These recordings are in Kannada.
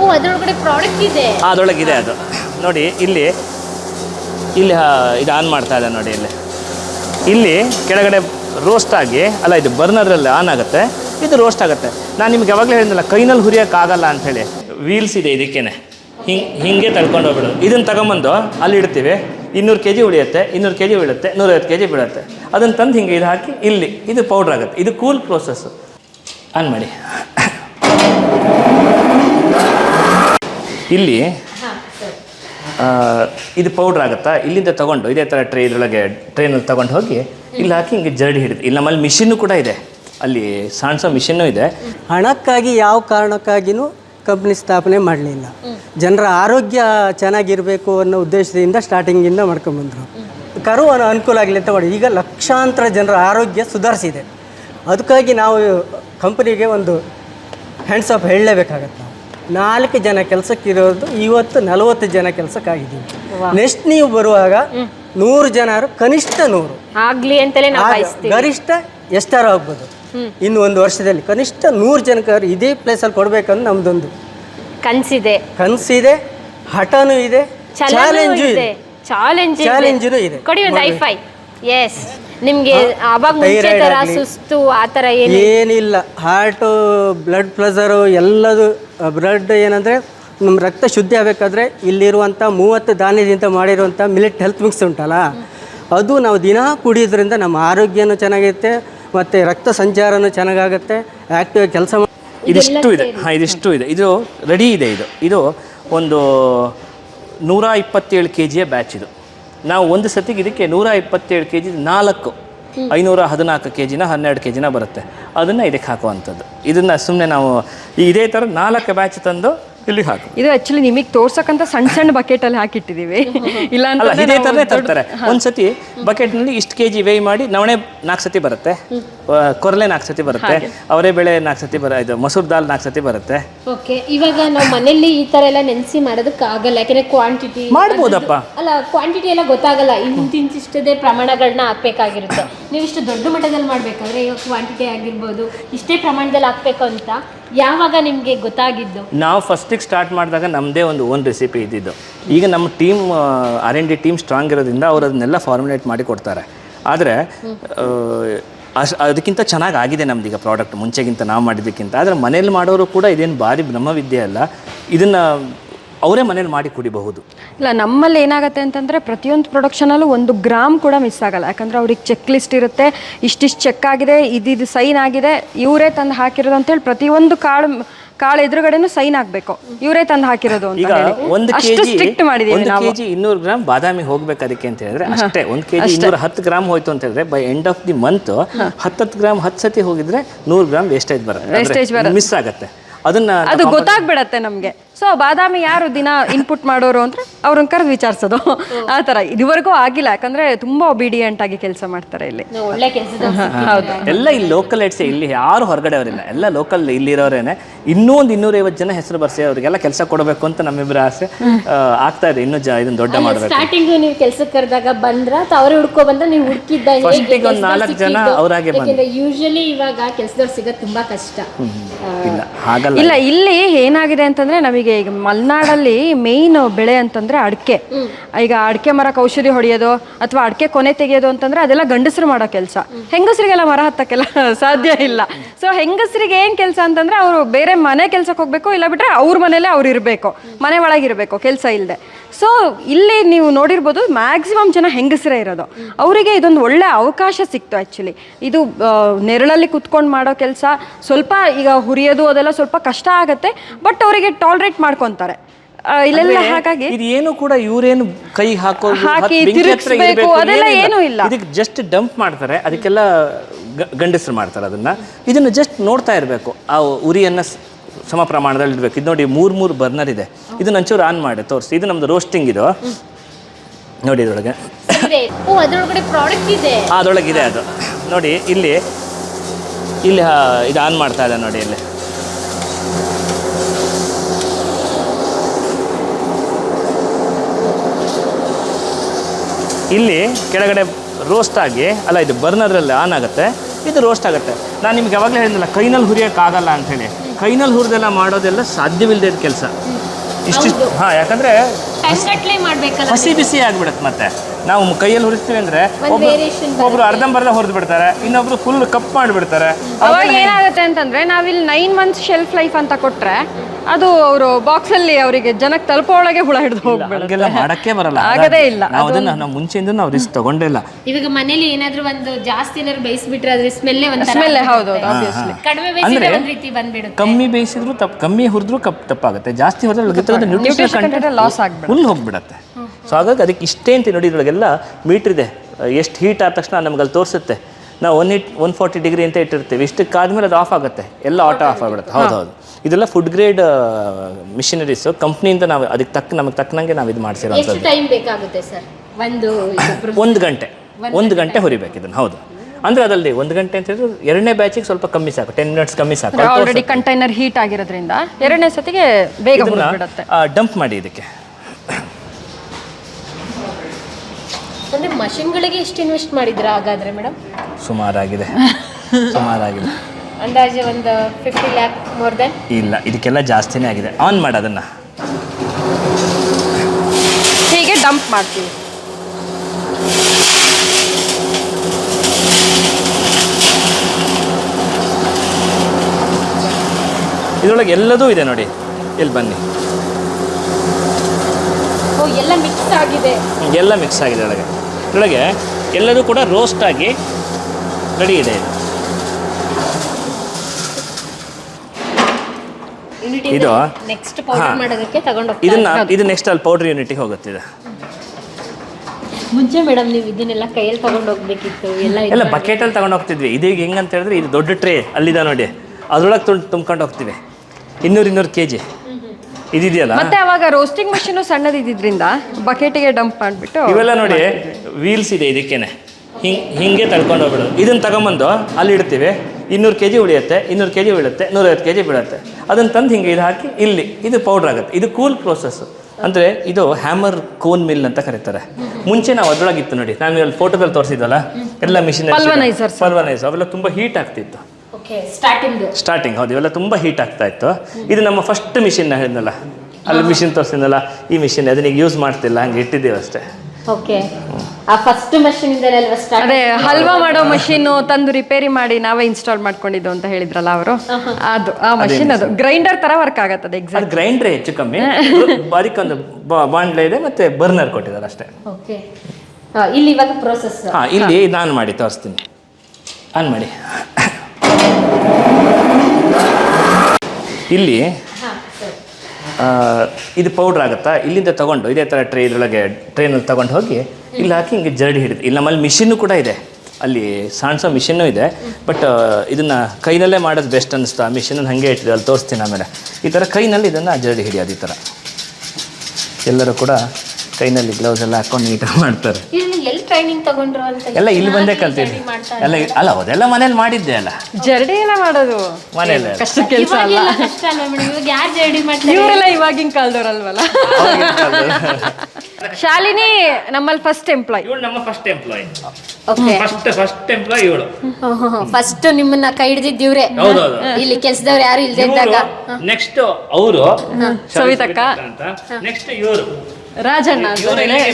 ಓ, ಅದ್ರೊಳಗಡೆ ಪ್ರಾಡಕ್ಟ್ ಇದೆ. ಅದರೊಳಗಿದೆ ಅದು. ನೋಡಿ, ಇಲ್ಲಿ ಇಲ್ಲಿ ಇದು ಆನ್ ಮಾಡ್ತಾ ಇದೆ ನೋಡಿ ಇಲ್ಲಿ. ಇಲ್ಲಿ ಕೆಳಗಡೆ ರೋಸ್ಟ್ ಆಗಿ, ಅಲ್ಲ, ಇದು ಬರ್ನರಲ್ಲಿ ಆನ್ ಆಗುತ್ತೆ. ಇದು ರೋಸ್ಟ್ ಆಗುತ್ತೆ. ನಾನು ನಿಮ್ಗೆ ಯಾವಾಗಲೂ ಹೇಳಿದ್ನಲ್ಲ, ಕೈನಲ್ಲಿ ಹುರಿಯೋಕ್ಕಾಗಲ್ಲ ಅಂಥೇಳಿ. ವೀಲ್ಸ್ ಇದೆ ಇದಕ್ಕೇನೆ. ಹಿಂಗೆ ಹಿಂಗೆ ತಳ್ಕೊಂಡು ಹೋಗ್ಬಿಡೋದು ಇದನ್ನು ತಗೊಂಬಂದು ಅಲ್ಲಿ ಇಡ್ತೀವಿ. ಇನ್ನೂರು ಕೆ ಜಿ ಉಳಿಯುತ್ತೆ, ಇನ್ನೂರು ಕೆ ಜಿ ಬೀಳುತ್ತೆ, ನೂರೈವತ್ತು ಕೆ ಜಿ ಬೀಳುತ್ತೆ. ಅದನ್ನು ತಂದು ಹಿಂಗೆ ಇದು ಹಾಕಿ, ಇಲ್ಲಿ, ಇದು ಪೌಡ್ರ್ ಆಗುತ್ತೆ. ಇದು ಕೂಲ್ ಪ್ರೋಸೆಸ್ಸು ಆನ್ ಮಾಡಿ. ಇಲ್ಲಿ ಆ, ಇದು ಪೌಡ್ರ್ ಆಗುತ್ತಾ? ಇಲ್ಲಿಂದ ತೊಗೊಂಡು ಇದೇ ಥರ ಟ್ರೇ ಇದರೊಳಗೆ ಟ್ರೈನಲ್ಲಿ ತೊಗೊಂಡು ಹೋಗಿ ಇಲ್ಲಿ ಹಾಕಿ ಹಿಂಗೆ ಜರಡಿ ಹಿಡಿದು ಇಲ್ಲಿ ನಮ್ಮಲ್ಲಿ ಮಿಷಿನ್ನು ಕೂಡ ಇದೆ. ಅಲ್ಲಿ ಸಾಣಿಸೋ ಮಿಷಿನ್ನು ಇದೆ. ಹಣಕ್ಕಾಗಿ ಯಾವ ಕಾರಣಕ್ಕಾಗಿನೂ ಕಂಪ್ನಿ ಸ್ಥಾಪನೆ ಮಾಡಲಿಲ್ಲ. ಜನರ ಆರೋಗ್ಯ ಚೆನ್ನಾಗಿರಬೇಕು ಅನ್ನೋ ಉದ್ದೇಶದಿಂದ ಸ್ಟಾರ್ಟಿಂಗಿಂದ ಮಾಡ್ಕೊಂಡ್ಬಂದರು. ಕರು ಅನುಕೂಲ ಆಗಲಿ ಅಂತ ಮಾಡಿ. ಈಗ ಲಕ್ಷಾಂತರ ಜನರ ಆರೋಗ್ಯ ಸುಧಾರಿಸಿದೆ. ಅದಕ್ಕಾಗಿ ನಾವು ಕಂಪನಿಗೆ ಒಂದು ಹ್ಯಾಂಡ್ಸ್ ಆಫ್ ಹೇಳಲೇಬೇಕಾಗತ್ತೆ? ನಾವು ನಾಲ್ಕು ಜನ ಕೆಲಸಕ್ಕಿರೋದು ಇವತ್ತು ನಲವತ್ತು ಜನ ಕೆಲಸಕ್ಕಾಗಿದ್ದೀವಿ. ನೆಕ್ಸ್ಟ್ ನೀವು ಬರುವಾಗ ನೂರು ಜನರು ಕನಿಷ್ಠ ನೂರು. ಆಗ್ಲಿ ಅಂತಲೇ ನಾವು ಬಯಸ್ತೀವಿ ಗರಿಷ್ಠ ಎಷ್ಟಾರು ಆಗ್ಬೋದು? ಇನ್ನು ಒಂದು ವರ್ಷದಲ್ಲಿ ಕನಿಷ್ಠ ನೂರು ಜನಕ್ಕೆ ಇದೇ ಪ್ಲೇಸಲ್ಲಿ ಕೊಡಬೇಕಂದ್ರೆ ನಮ್ದೊಂದು. ಕನ್ಸಿದೆ. ಕನಸಿದೆ ಹಠನೂ ಇದೆ ಚಾಲೆಂಜು ಇದೆ. ಚಾಲೆಂಜ್ ಚಾಲೆಂಜ್ ಇದೆ. ಕೊಡಿ ಒಂದು ಎಸ್ ನಿಮ್ಗೆ ಅವಾಗ ಮುಂಚೆ ತರ ಸುಸ್ತು ಆ ತರ ಏನು ಏನಿಲ್ಲ. ಹಾರ್ಟು ಬ್ಲಡ್ ಪ್ರೆಷರು ಎಲ್ಲದು ಬ್ಲಡ್ ಏನಂದರೆ ನಮ್ಮ ರಕ್ತ ಶುದ್ಧಿ ಆಗಬೇಕಾದ್ರೆ ಇಲ್ಲಿರುವಂಥ ಮೂವತ್ತು ಧಾನ್ಯದಿಂದ ಮಾಡಿರುವಂಥ ಮಿಲಿಟ್ ಹೆಲ್ತ್ ಮಿಕ್ಸ್ ಉಂಟಲ್ಲ? ಅದು ನಾವು ದಿನ ಕುಡಿಯೋದ್ರಿಂದ ನಮ್ಮ ಆರೋಗ್ಯನೂ ಚೆನ್ನಾಗಿರುತ್ತೆ ಮತ್ತು ರಕ್ತ ಸಂಚಾರನೂ ಚೆನ್ನಾಗಾಗುತ್ತೆ ಆ್ಯಕ್ಟಿವ್ ಕೆಲಸ ಇದಿಷ್ಟು ಇದೆ. ಹಾಂ ಇದಿಷ್ಟು ಇದೆ. ಇದು ರೆಡಿ ಇದೆ ಇದು. ಇದು ಒಂದು ನೂರ ಇಪ್ಪತ್ತೇಳು ಕೆ ಜಿಯ ಬ್ಯಾಚ್ ಇದು. ನಾವು ಒಂದು ಸತಿಗೆ ಇದಕ್ಕೆ ನೂರ ಇಪ್ಪತ್ತೇಳು ಕೆ ಜಿ ನಾಲ್ಕು. ಐನೂರ ಹದಿನಾಲ್ಕು ಕೆ ಜಿನ ಹನ್ನೆರಡು ಕೆ ಜಿನ ಬರುತ್ತೆ. ಅದನ್ನು ಇದಕ್ಕೆ ಹಾಕುವಂಥದ್ದು. ಇದನ್ನು ಸುಮ್ಮನೆ ನಾವು ಇದೇ ಥರ ನಾಲ್ಕು ಬ್ಯಾಚ್ ತಂದು ಇಲ್ಲಿಗೆ ಹಾಕು. ಇದು ಆಕ್ಚುಲಿ ನಿಮಗೆ ತೋರ್ಸಕ್ಕಂತ ಸಣ್ಣ ಸಣ್ಣ ಬಕೆಟ್ ಅಲ್ಲಿ ಹಾಕಿಟ್ಟಿದೀವಿ. ಇಲ್ಲ ಅಲ್ಲ ಇದೇ ಥರನೇ ತರ್ತಾರೆ. ಒಂದು ಸತಿ ಬಕೆಟ್ನಲ್ಲಿ ಇಷ್ಟು ಕೆ ಜಿ ವೇಯ್ ಮಾಡಿ ನವಣೆ ನಾಲ್ಕು ಸತಿ ಬರುತ್ತೆ. ಕೊರಲೆ ನಾಲ್ಕು ಸತಿ ಬರುತ್ತೆ. ಅವರೇ ಬೇಳೆ ನಾಲ್ಕು ಸತಿ ಬರ ಇದು ಮಸೂರ್ ದಾಲ್ ನಾಲ್ಕು ಸತಿ ಬರುತ್ತೆ. ಓಕೆ ಇವಾಗ ನಾವು ಮನೆಯಲ್ಲಿ ಈ ತರ ಎಲ್ಲ ನೆನೆಸಿ ಮಾಡೋದಕ್ಕೆ ಆಗಲ್ಲ ಯಾಕಂದ್ರೆ ಕ್ವಾಂಟಿಟಿ ಮಾಡ್ಬೋದಪ್ಪ. ಅಲ್ಲ ಕ್ವಾಂಟಿಟಿ ಎಲ್ಲ ಗೊತ್ತಾಗಲ್ಲ. ಇಂತಿಂತಿಷ್ಟದೇ ಪ್ರಮಾಣಗಳನ್ನ ಹಾಕ್ಬೇಕಾಗಿರುತ್ತೆ. ನೀವು ಇಷ್ಟು ದೊಡ್ಡ ಮಟ್ಟದಲ್ಲಿ ಮಾಡ್ಬೇಕಾದ್ರೆ ಇವಾಗ ಕ್ವಾಂಟಿಟಿ ಆಗಿರ್ಬೋದು ಇಷ್ಟೇ ಪ್ರಮಾಣದಲ್ಲಿ ಹಾಕ್ಬೇಕು ಅಂತ ಯಾವಾಗ ನಿಮಗೆ ಗೊತ್ತಾಗಿದ್ದು? ನಾವು ಫಸ್ಟಿಗೆ ಸ್ಟಾರ್ಟ್ ಮಾಡಿದಾಗ ನಮ್ಮದೇ ಒಂದು ಓನ್ ರೆಸಿಪಿ ಇದ್ದಿದ್ದು. ಈಗ ನಮ್ಮ team R N D team strong ಇರೋದ್ರಿಂದ ಅವ್ರು ಅದನ್ನೆಲ್ಲ ಫಾರ್ಮುಲೇಟ್ ಮಾಡಿ ಕೊಡ್ತಾರೆ. ಆದರೆ ಅಶ್ ಅದಕ್ಕಿಂತ ಚೆನ್ನಾಗಿ ಆಗಿದೆ ನಮ್ದೀಗ ಪ್ರಾಡಕ್ಟ್ ಮುಂಚೆಗಿಂತ ನಾವು ಮಾಡಿದ್ದಕ್ಕಿಂತ. ಆದರೆ ಮನೇಲಿ ಮಾಡೋರು ಕೂಡ ಇದೇನು ಭಾರಿ ಬ್ರಹ್ಮವಿದ್ಯೆ ಅಲ್ಲ. ಇದನ್ನು ಅವರೇ ಮನೇಲಿ ಮಾಡಿ ಕುಡಿಬಹುದು. ಇಲ್ಲ ನಮ್ಮಲ್ಲಿ ಏನಾಗುತ್ತೆ ಅಂತಂದ್ರೆ ಪ್ರತಿಯೊಂದು ಪ್ರೊಡಕ್ಷನಲ್ಲೂ ಒಂದು ಗ್ರಾಮ್ ಕೂಡ ಮಿಸ್ ಆಗಲ್ಲ. ಯಾಕಂದ್ರೆ ಅವ್ರಿಗೆ ಚೆಕ್ ಲಿಸ್ಟ್ ಇರುತ್ತೆ ಇಷ್ಟಿಷ್ಟು ಚೆಕ್ ಆಗಿದೆ ಇದಿದು ಸೈನ್ ಆಗಿದೆ ಇವರೇ ತಂದು ಹಾಕಿರೋದು ಅಂತೇಳಿ ಪ್ರತಿಯೊಂದು ಕಾಳು ಕಾಳು ಎದುರುಗಡೆನೂ ಸೈನ್ ಆಗಬೇಕು. ಇವರೇ ತಂದು ಹಾಕಿರೋದು ಈಗ. ಒಂದು ಕೆಜಿ ಸ್ಟ್ರಿಕ್ಟ್ ಮಾಡಿದೀವಿ ಒಂದು ನಾವು. ಕೆಜಿ ಇನ್ನೂರು ಗ್ರಾಮ್ ಬಾದಾಮಿ ಹೋಗ್ಬೇಕು ಅದಕ್ಕೆ ಅಂತ ಹೇಳಿದ್ರೆ ಅಷ್ಟೇ. ಒಂದು ಕೆಜಿ ಇನ್ನೂರ ಹತ್ತು ಗ್ರಾಮ್ ಹೋಯ್ತು ಅಂತ ಹೇಳಿದ್ರೆ by end of the month ಹತ್ತತ್ತು ಗ್ರಾಮ್ ಹತ್ತು ಸತಿ ಹೋಗಿದ್ರೆ ನೂರು ಗ್ರಾಮ್ ವೇಸ್ಟೇಜ್ ಬರುತ್ತೆ. ಮಿಸ್ ಆಗುತ್ತೆ. ಅದನ್ನ ಅದು ಗೊತ್ತಾಗ್ಬಿಡತ್ತೆ ನಮಗೆ. ಸೊ ಬಾದಾಮಿ ಯಾರು ದಿನ ಇನ್ಪುಟ್ ಮಾಡೋರು ಅಂದ್ರೆ ಅವ್ರನ್ನ ಕರೆದು ವಿಚಾರಿಸೋದು. ಆ ಥರ. ಇದುವರೆಗೂ ಆಗಿಲ್ಲ. ಯಾಕಂದ್ರೆ ತುಂಬಾ ಒಬಿಡಿಯಂಟ್ ಆಗಿ ಕೆಲಸ ಮಾಡ್ತಾರೆ ಇಲ್ಲಿ. ಒಳ್ಳೆ ಕೆಲಸದ ಹೌದು. ಎಲ್ಲ ಇಲ್ಲಿ ಲೋಕಲ್ ಎಡ್ಸೆ ಇಲ್ಲಿ ಯಾರು ಹೊರಗಡೆ ಅವರಿಲ್ಲ. ಎಲ್ಲ ಲೋಕಲ್ ಇಲ್ಲಿರೋರೇನೆ. ಇನ್ನೂ ಒಂದು ಇನ್ನೂರೈವತ್ತು ಜನ ಹೆಸರು ಬರ್ಸಿ ಅವರಿಗೆಲ್ಲ ಕೆಲಸ ಕೊಡಬೇಕು ಅಂತ ನಮ್ಮಿಬ್ಬರ ಆಸೆ. ಆ, ಆಗ್ತಾ ಇದೆ. ಇನ್ನೂ ಜ ಇದನ್ನ ದೊಡ್ಡ ಮಾಡಬೇಕು. ಸ್ಟಾರ್ಟಿಂಗ್ ನೀವು ಕೆಲಸಕ್ಕೆ ಕರೆದಾಗ ಬಂದ್ರ ಅವರೇ ಹುಡ್ಕೊ ಬಂದ್ರ ನೀವು ಹುಡುಕಿದ್ದ First ಗೆ ಒಂದ್ ನಾಲ್ಕು ಜನ ಅವ್ರಾಗೆ ಬಂದ್ರು. ಯಾಕಂದ್ರೆ ಯೂಶಲಿ ಇವಾಗ ಕೆಲಸದವ್ರು ಸಿಗೋದು ತುಂಬಾ ಕಷ್ಟ. ಇಲ್ಲ ಹಾಗಲ್ಲ. ಇಲ್ಲ ಇಲ್ಲಿ ಏನಾಗಿದೆ ಅಂತಂದ್ರೆ ನಮಗೆ ಈಗ ಮಲೆನಾಡಲ್ಲಿ ಮೇಯ್ನ್ ಬೆಳೆ ಅಂತಂದ್ರೆ ಅಡಿಕೆ. ಈಗ ಅಡಿಕೆ ಮರಕ್ಕೆ ಔಷಧಿ ಹೊಡೆಯೋದು ಅಥವಾ ಅಡಿಕೆ ಕೊನೆ ತೆಗೆಯೋದು ಅಂತಂದ್ರೆ ಅದೆಲ್ಲ ಗಂಡಸರು ಮಾಡೋ ಕೆಲಸ. ಹೆಂಗಸರಿಗೆಲ್ಲ ಮರ ಹತ್ತಕ್ಕೆಲ್ಲ ಸಾಧ್ಯ ಇಲ್ಲ. ಸೊ ಹೆಂಗಸರಿಗೆ ಏನ್ ಕೆಲಸ ಅಂತಂದ್ರೆ ಅವರು ಬೇರೆ ಮನೆ ಕೆಲಸಕ್ಕೆ ಹೋಗ್ಬೇಕು ಇಲ್ಲ ಬಿಟ್ರೆ ಅವ್ರ ಮನೇಲೆ ಅವ್ರು ಇರಬೇಕು. ಮನೆ ಒಳಗಿರ್ಬೇಕು ಕೆಲಸ ಇಲ್ಲದೆ ಸೊ ಇಲ್ಲಿ ನೀವು ನೋಡಿರ್ಬೋದು ಮ್ಯಾಕ್ಸಿಮಮ್ ಜನ ಹೆಂಗಸರೇ ಇರೋದು. ಅವರಿಗೆ ಇದೊಂದು ಒಳ್ಳೆ ಅವಕಾಶ ಸಿಕ್ತು ಆ್ಯಕ್ಚುಲಿ ಇದು ನೆರಳಲ್ಲಿ ಕುತ್ಕೊಂಡು ಮಾಡೋ ಕೆಲಸ. ಸ್ವಲ್ಪ ಈಗ ಹುರಿಯೋದು ಅದೆಲ್ಲ ಸ್ವಲ್ಪ ಕಷ್ಟ ಆಗುತ್ತೆ ಬಟ್ ಅವರಿಗೆ ಟಾಲ್ರೇಟ್ ಮಾಡ್ಕೊತಾರೆ. ಇಲ್ಲೆಲ್ಲ ಹಾಗಾಗಿ ಇದು ಏನು ಕೂಡ ಇವ್ರೇನು ಕೈ ಹಾಕೋ ಹಾಕಿ ತಿರುಗಿಸ್ಬೇಕು, ಅದೆಲ್ಲ ಏನು ಇಲ್ಲ. ಇದಕ್ಕೆ ಜಸ್ಟ್ ಡಂಪ್ ಮಾಡ್ತಾರೆ ಅದಕ್ಕೆಲ್ಲ ಗಂಡಸರು ಮಾಡ್ತಾರೆ ಅದನ್ನ. ಇದನ್ನ ಜಸ್ಟ್ ನೋಡ್ತಾ ಇರಬೇಕು. ಆ ಉರಿಯನ್ನ ಸಮ ಪ್ರಮಾಣದಲ್ಲಿ ಇಡಬೇಕು. ಇದು ನೋಡಿ ಮೂರು ಮೂರು ಬರ್ನರ್ ಇದೆ. ಇದನ್ನ ಒಂಚೂರು ಆನ್ ಮಾಡಿ ತೋರಿಸಿ. ಇದು ನಮ್ದು ರೋಸ್ಟಿಂಗ್ ಇದು. ನೋಡಿ ಇದ್ರೊಳಗೆ. ಇದೆ. ಓ ಅದ್ರೊಳಗಡೆ ಪ್ರಾಡಕ್ಟ್ ಇದೆ. ಅದರೊಳಗಿದೆ ಅದು. ನೋಡಿ ಇಲ್ಲಿ ಇಲ್ಲಿ ಇದು ಆನ್ ಮಾಡ್ತಾ ಇದೆ ನೋಡಿ ಇಲ್ಲಿ. ಇಲ್ಲಿ ಕೆಳಗಡೆ ರೋಸ್ಟ್ ಆಗಿ ಅಲ್ಲ ಇದು ಬರ್ನರಲ್ಲಿ ಆನ್ ಆಗುತ್ತೆ. ಇದು ರೋಸ್ಟ್ ಆಗುತ್ತೆ. ನಾನು ನಿಮ್ಗೆ ಯಾವಾಗಲೇ ಹೇಳಿದ್ನಲ್ಲ ಕೈನಲ್ಲಿ ಹುರಿಯೋಕ್ಕಾಗಲ್ಲ ಅಂಥೇಳಿ ಕೈನಲ್ಲಿ ಹುರಿದೆಲ್ಲ ಮಾಡೋದೆಲ್ಲ ಸಾಧ್ಯವಿಲ್ಲದೆ ಕೆಲಸ. ಇಷ್ಟಿಷ್ಟು ಹಾಂ ಯಾಕಂದರೆ ಹಸಿ ಬಿಸಿ ಆಗಿಬಿಡುತ್ತೆ ಮತ್ತೆ. ನಾವು ಕೈಯಲ್ಲಿ ಹುರಿಸ್ತೀವಿ ಅಂದರೆ ಒಬ್ಬರು ಒಬ್ರು ಅರ್ಧಂಬರ್ಧ ಹುರಿದು ಬಿಡ್ತಾರೆ ಇನ್ನೊಬ್ರು ಫುಲ್ ಕಪ್ ಮಾಡಿಬಿಡ್ತಾರೆ. ಅವಾಗ ಏನಾಗುತ್ತೆ ಅಂತಂದ್ರೆ ನಾವಿಲ್ಲಿ ನೈನ್ ಮಂತ್ಸ್ ಶೆಲ್ಫ್ ಲೈಫ್ ಅಂತ ಕೊಟ್ರೆ ಅದು ಅವರು ಬಾಕ್ಸ್ ಅಲ್ಲಿ ಅವರಿಗೆ ಜನಕ್ಕೆ ತಲುಪೋ ಒಳಗೆ ಹುಳ ಹಿಡಿದು ಹೋಗ್ಬಿಡುತ್ತೆ. ಮಾಡಕ್ಕೆ ಬರಲ್ಲ. ಆಗದೇ ಇಲ್ಲ. ನಾವು ಅದನ್ನ ನಾವು ಮುಂಚೆಯಿಂದ ನಾವು ರಿಸ್ಕ್ ತಗೊಂಡಿಲ್ಲ. ಇವಾಗ ಮನೇಲಿ ಏನಾದ್ರೂ ಒಂದು ಜಾಸ್ತಿ ಏನಾದ್ರು ಬೇಯಿಸ್ಬಿಟ್ರೆ ಅದ್ರ ಸ್ಮೆಲ್ಲೇ ಒಂದು ಸ್ಮೆಲ್ ಹೌದು ಆಬ್ವಿಯಸ್ಲಿ ಕಡಿಮೆ ಬೇಯಿಸಿದ್ರೆ ಒಂದ್ ರೀತಿ ಬಂದ್ಬಿಡುತ್ತೆ. ಕಮ್ಮಿ ಬೇಯಿಸಿದ್ರು ತಪ್ಪು ಕಮ್ಮಿ ಹುರಿದ್ರು ಕಪ್ ತಪ್ಪಾಗುತ್ತೆ. ಜಾಸ್ತಿ ಹುರಿದ್ರೆ ನ್ಯೂಟ್ರಿಷನ್ ಕಂಟೆಂಟ್ ಲಾಸ್ ಆಗ್ಬಿಡುತ್ತೆ. ಫುಲ್ ಹೋಗ್ಬಿಡತ್ತೆ. ಸೊ ಹಾಗಾಗಿ ಅದಕ್ಕೆ ಇಷ್ಟೇ ಅಂತ ನೋಡಿ ಇದ್ರೊಳಗೆಲ್ಲ ಮೀಟ್ರ್ ಇದೆ. ಎಷ್ಟು ಹೀಟ್ ಆದ ತಕ್ಷಣ ನಮ್ಗೆ ಅಲ್ಲಿ ತೋರಿಸುತ್ತೆ. ನಾವು one it one forty degree ಅಂತ ಇಟ್ಟಿರ್ತೀವಿ. ಇಷ್ಟಕ್ಕೆ ಆದಮೇಲೆ ಅದು ಆಫ್ ಆಗುತ್ತೆ. ಎಲ್ಲ ಆಟೋ ಆಫ್ ಆಗಿಬಿಡುತ್ತೆ. ಹೌದು ಹೌದು. ಇದೆಲ್ಲ ಫುಡ್ ಗ್ರೇಡ್ ಮಿಷಿನರೀಸು ಕಂಪ್ನಿಯಿಂದ ನಾವು ಅದಕ್ಕೆ ತಕ್ಕ ನಮಗೆ ತಕ್ಕನಂಗೆ ನಾವು ಇದು ಮಾಡಿಸಿರೋಂಥದ್ದು. ಟೈಮ್ ಬೇಕಾಗುತ್ತೆ ಸರ್? ಒಂದು ಒಂದು ಗಂಟೆ. ಒಂದು ಗಂಟೆ. ಹುರಿಬೇಕು ಇದನ್ನು. ಹೌದು. ಅಂದರೆ ಅದರಲ್ಲಿ ಒಂದು ಗಂಟೆ ಅಂತ ಹೇಳಿದ್ರೆ ಎರಡನೇ ಬ್ಯಾಚಿಗೆ ಸ್ವಲ್ಪ ಕಮ್ಮಿ ಸಾಕು. ಟೆನ್ ಮಿನಿಟ್ಸ್ ಕಮ್ಮಿ ಸಾಕು. ಆಲ್ರೆಡಿ ಕಂಟೈನರ್ ಹೀಟ್ ಆಗಿರೋದ್ರಿಂದ ಎರಡನೇ ಸತಿಗೆ ಬೇಗ ಡಂಪ್ ಮಾಡಿ ಇದಕ್ಕೆ. ಅಂದ್ರೆ ಮಷಿನ್ಗಳಿಗೆ ಎಷ್ಟು ಇನ್ವೆಸ್ಟ್ ಮಾಡಿದ್ರ ಹಾಗಾದ್ರೆ ಮೇಡಮ್? ಸುಮಾರಾಗಿದೆ. ಸುಮಾರಾಗಿದೆ. ಅಂದಾಜು ಒಂದು ಫಿಫ್ಟಿ ಲ್ಯಾಕ್ ಮೋರ್ ದೆನ್ ಇಲ್ಲ ಇದಕ್ಕೆಲ್ಲ ಜಾಸ್ತಿನೇ ಆಗಿದೆ. ಆನ್ ಮಾಡಿ ಅದನ್ನು. ಹೀಗೆ ಡಂಪ್ ಮಾಡ್ತೀವಿ. ಇದರೊಳಗೆ ಎಲ್ಲದೂ ಇದೆ ನೋಡಿ. ಇಲ್ಲಿ ಬನ್ನಿ. ಓ ಎಲ್ಲ ಮಿಕ್ಸ್ ಆಗಿದೆ. ಎಲ್ಲ ಮಿಕ್ಸ್ ಆಗಿದೆ ಒಳಗೆ. ಇದರೊಳಗೆ ಎಲ್ಲರೂ ಕೂಡ ರೋಸ್ಟ್ ಆಗಿ ರೆಡಿ ಇದೆ. ಇದು ನೆಕ್ಸ್ಟ್ ಪೌಡರ್ ಹಾ. ಮಾಡೋದಕ್ಕೆ ತಗೊಂಡು ಇದನ್ನ ಇದು ನೆಕ್ಸ್ಟ್ ಅಲ್ಲಿ ಪೌಡ್ರ್ ಯೂನಿಟಿಗೆ ಹೋಗುತ್ತಿದೆ ಮುಂಚೆ ಮೇಡಮ್ ನೀವು ಇದನ್ನೆಲ್ಲ ಕೈಯಲ್ಲಿ ತಗೊಂಡು ಹೋಗ್ಬೇಕಿತ್ತು ಎಲ್ಲ ಎಲ್ಲ ಬಕೆಟ್ ಬಕೆಟಲ್ಲಿ ತಗೊಂಡು ಹೋಗ್ತಿದ್ವಿ. ಇದೀಗ ಹೆಂಗಂತ ಹೇಳಿದ್ರೆ ಇದು ದೊಡ್ಡ ಟ್ರೇ ಅಲ್ಲಿದೆ ನೋಡಿ. ಅದ್ರೊಳಗೆ ತುಂಬ ತುಂಬ್ಕೊಂಡು ಹೋಗ್ತೀವಿ. ಇನ್ನೂರು ಇನ್ನೂರು ಕೆ ಜಿ ಇದಿದೆಯಲ್ಲ? ಮತ್ತೆ ಅವಾಗ ರೋಸ್ಟಿಂಗ್ ಮಷೀನು ಸಣ್ಣದಿದ್ರಿಂದ ಬಕೆಟಿಗೆ ಡಂಪ್ ಮಾಡಿಬಿಟ್ಟು ಇವೆಲ್ಲ ನೋಡಿ ವೀಲ್ಸ್ ಇದೆ ಇದಕ್ಕೇನೆ. ಹಿಂಗೆ ಹಿಂಗೆ ತಳ್ಕೊಂಡು ಹೋಗ್ಬಿಡೋದು ಇದನ್ನು ತಗೊಂಬಂದು ಅಲ್ಲಿ ಇಡ್ತೀವಿ. ಇನ್ನೂರು ಕೆ ಜಿ ಉಳಿಯುತ್ತೆ ಇನ್ನೂರು ಕೆ ಜಿ ಬೀಳುತ್ತೆ ನೂರೈವತ್ತು ಕೆ ಜಿ ಬೀಳುತ್ತೆ. ಅದನ್ನು ತಂದು ಹಿಂಗೆ ಇದು ಹಾಕಿ ಇಲ್ಲಿ ಇದು ಪೌಡ್ರ್ ಆಗುತ್ತೆ. ಇದು ಕೂಲ್ ಪ್ರೋಸೆಸ್ ಅಂದರೆ ಇದು ಹ್ಯಾಮರ್ ಕೋನ್ ಮಿಲ್ ಅಂತ ಕರೀತಾರೆ. ಮುಂಚೆ ನಾವು ಅದ್ರೊಳಗಿತ್ತು ನೋಡಿ. ನಾನು ಅಲ್ಲಿ ಫೋಟೋದಲ್ಲಿ ತೋರಿಸಿದ್ವಲ್ಲ ಎಲ್ಲ ಮಿಷಿನ್. ಪಲ್ವನೈಸ್ ಅವೆಲ್ಲ ತುಂಬ ಹೀಟ್ ಆಗ್ತಿತ್ತು. ಓಕೆ ಸ್ಟಾರ್ಟಿಂಗ್ ಸ್ಟಾರ್ಟಿಂಗ್ ಹೌದು ಇವೆಲ್ಲ ತುಂಬ ಹೀಟ್ ಆಗ್ತಾ ಇತ್ತು. ಇದು ನಮ್ಮ ಫಸ್ಟ್ ಮಿಷಿನ್ ಹೇಳಿದ್ನಲ್ಲ? ಅಲ್ಲಿ ಮಿಷಿನ್ ತೋರಿಸಿದ್ನಲ್ಲ ಈ ಮಿಷಿನ್ ಅದನ್ನ ಈಗ ಯೂಸ್ ಮಾಡ್ತಿಲ್ಲ ಹಂಗೆ ಇಟ್ಟಿದ್ದೀವಿ ಅಷ್ಟೇ. ಓಕೆ ಆ ಫಸ್ಟ್ ಮಷಿನ್ ಇಂದಲೇ ಸ್ಟಾರ್ಟ್ ಅದೇ ಹಲ್ವಾ ಮಾಡೋ ಮಷೀನ್ ತಂದು ರಿಪೇರಿ ಮಾಡಿ ನಾವೇ ಇನ್ಸ್ಟಾಲ್ ಮಾಡ್ಕೊಂಡಿದ್ದು ಅಂತ ಹೇಳಿದ್ರಲ್ಲ ಅವರು? ಅದು ಆ ಮಷೀನ್ ಅದು. ಗ್ರೈಂಡರ್ ತರ ವರ್ಕ್ ಆಗತ್ತದ ಎಕ್ಸಾಕ್ಟ್ ಗ್ರೈಂಡರ್ ಹೆಚ್ಚು ಕಮ್ಮಿ. ಅದಕ್ಕೊಂದು ಬಾಂಡ್ಲೆ ಇದೆ ಮತ್ತೆ ಬರ್ನರ್ ಕೊಟ್ಟಿದ್ದಾರೆ ಅಷ್ಟೇ. ಓಕೆ ಇಲ್ಲಿ ಇವಾಗ ಪ್ರೋಸೆಸ್ ಹಾಂ ಇಲ್ಲಿ ನಾನು ಮಾಡಿ ತೋರಿಸ್ತೀನಿ. ಆನ್ ಮಾಡಿ. ಇಲ್ಲಿ ಇದು ಪೌಡ್ರ್ ಆಗುತ್ತಾ? ಇಲ್ಲಿಂದ ತೊಗೊಂಡು ಇದೇ ಥರ ಟ್ರೇ ಇದ್ರೊಳಗೆ ಟ್ರೈನಲ್ಲಿ ತೊಗೊಂಡು ಹೋಗಿ ಇಲ್ಲಿ ಹಾಕಿ ಹಿಂಗೆ ಜರಡಿ ಹಿಡಿದು ಇಲ್ಲಿ ನಮ್ಮಲ್ಲಿ ಮಿಷಿನ್ನು ಕೂಡ ಇದೆ. ಅಲ್ಲಿ ಸಾಣಿಸೋ ಮಿಷಿನ್ನು ಇದೆ. ಬಟ್ ಇದನ್ನು ಕೈನಲ್ಲೇ ಮಾಡೋದು ಬೆಸ್ಟ್ ಅನ್ನಿಸ್ತು. ಆ ಮಿಷಿನನ್ನು ಹಾಗೆ ಇಟ್ಟಿದೆ ಅಲ್ಲಿ ತೋರಿಸ್ತೀನಿ ಆಮೇಲೆ. ಈ ಥರ ಕೈನಲ್ಲಿ ಇದನ್ನು ಜರಡಿ ಹಿಡಿಯೋದು ಈ ಥರ ಎಲ್ಲರೂ ಕೂಡ ಕೈನಲ್ಲಿ ಗ್ಲೌಸ್ ಎಲ್ಲ ಹಾಕೊಂಡು ನೀಟಾಗಿ ಮಾಡ್ತಾರೆ. ಇಲ್ಲಿ ಎಲ್ಲಿ ಟ್ರೈನಿಂಗ್ ತಗೊಂಡ್ರು ಅಂತ ಎಲ್ಲ ಇಲ್ಲಿ ಬಂದೇ ಕಲ್ತೀನಿ ಎಲ್ಲ ಅಲ್ಲ ಅದೆಲ್ಲ ಮನೇಲಿ ಮಾಡಿದ್ದೆ ಅಲ್ಲ. ಜರಡಿ ಎಲ್ಲ ಮಾಡೋದು. ಮನೇಲಿ ಕಷ್ಟ ಕೆಲಸ ಅಲ್ಲ. ಇವಾಗೆಲ್ಲ ಕಷ್ಟ ಅಲ್ವಾ ಮೇಡಮ್ ಇವಾಗ ಯಾರು ಜರ್ಡಿ ಮಾಡ್ತಾರೆ? ಇವರೆಲ್ಲ ಇವಾಗಿನ ಕಾಲದವ್ರಲ್ವಲ್ಲ? ಶಾಲಿನಿ ನಮ್ಮಲ್ಲಿ ಫಸ್ಟ್ ಎಂಪ್ಲಾಯ್ ಇವಳು ನಮ್ಮ first employee okay first first employee ಇವಳು. ಫಸ್ಟ್ ನಿಮ್ಮನ್ನ ಕೈ ಹಿಡಿದಿದ್ದು ಹೌದು ಹೌದು ಇಲ್ಲಿ ಕೆಲಸದವರು ಯಾರು ಇಲ್ಲದೆ ಇದ್ದಾಗ. ನೆಕ್ಸ್ಟ್ ಅವರು. ಸವಿತಕ್ಕ. ಅಂತ. ನೆಕ್ಸ್ಟ್ ಇವರು. ರಾಜಣ್ಣ